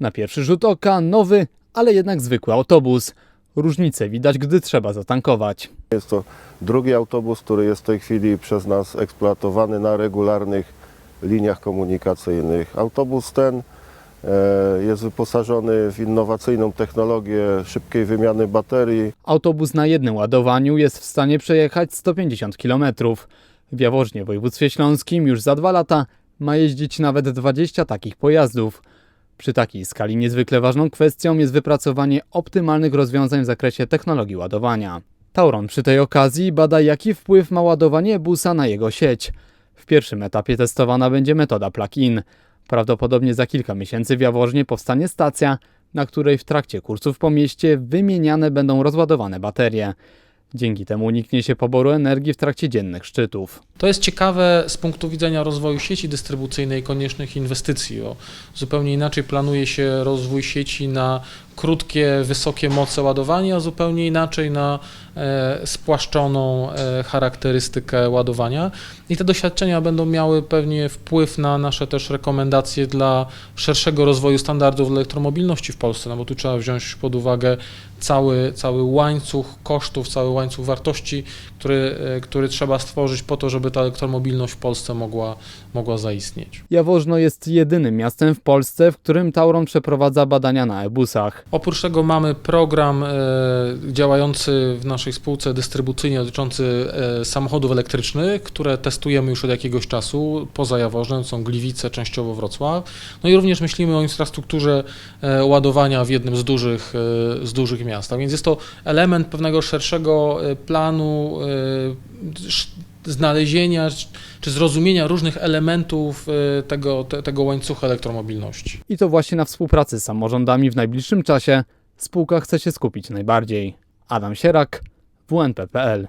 Na pierwszy rzut oka nowy, ale jednak zwykły autobus. Różnice widać, gdy trzeba zatankować. Jest to drugi autobus, który jest w tej chwili przez nas eksploatowany na regularnych liniach komunikacyjnych. Autobus ten e, jest wyposażony w innowacyjną technologię szybkiej wymiany baterii. Autobus na jednym ładowaniu jest w stanie przejechać 150 km. W Jaworznie w województwie śląskim już za dwa lata ma jeździć nawet 20 takich pojazdów. Przy takiej skali niezwykle ważną kwestią jest wypracowanie optymalnych rozwiązań w zakresie technologii ładowania. Tauron przy tej okazji bada jaki wpływ ma ładowanie busa na jego sieć. W pierwszym etapie testowana będzie metoda plug-in. Prawdopodobnie za kilka miesięcy w Jaworznie powstanie stacja, na której w trakcie kursów po mieście wymieniane będą rozładowane baterie. Dzięki temu uniknie się poboru energii w trakcie dziennych szczytów. To jest ciekawe z punktu widzenia rozwoju sieci dystrybucyjnej i koniecznych inwestycji. Bo zupełnie inaczej planuje się rozwój sieci na krótkie, wysokie moce ładowania, a zupełnie inaczej na e, spłaszczoną e, charakterystykę ładowania. I te doświadczenia będą miały pewnie wpływ na nasze też rekomendacje dla szerszego rozwoju standardów elektromobilności w Polsce, no bo tu trzeba wziąć pod uwagę cały, cały łańcuch kosztów, cały łańcuch wartości, który, e, który trzeba stworzyć po to, żeby ta elektromobilność w Polsce mogła, mogła zaistnieć. Jaworzno jest jedynym miastem w Polsce, w którym Tauron przeprowadza badania na e-busach. Oprócz tego mamy program e, działający w naszej spółce dystrybucyjnie dotyczący e, samochodów elektrycznych, które testujemy już od jakiegoś czasu poza Jaworznem, są Gliwice, częściowo Wrocław. No i również myślimy o infrastrukturze e, ładowania w jednym z dużych, z dużych miast. A więc jest to element pewnego szerszego planu znalezienia czy zrozumienia różnych elementów e, tego, te, tego łańcucha elektromobilności. I to właśnie na współpracy z samorządami w najbliższym czasie spółka chce się skupić najbardziej. Adam Sierak, WNP.pl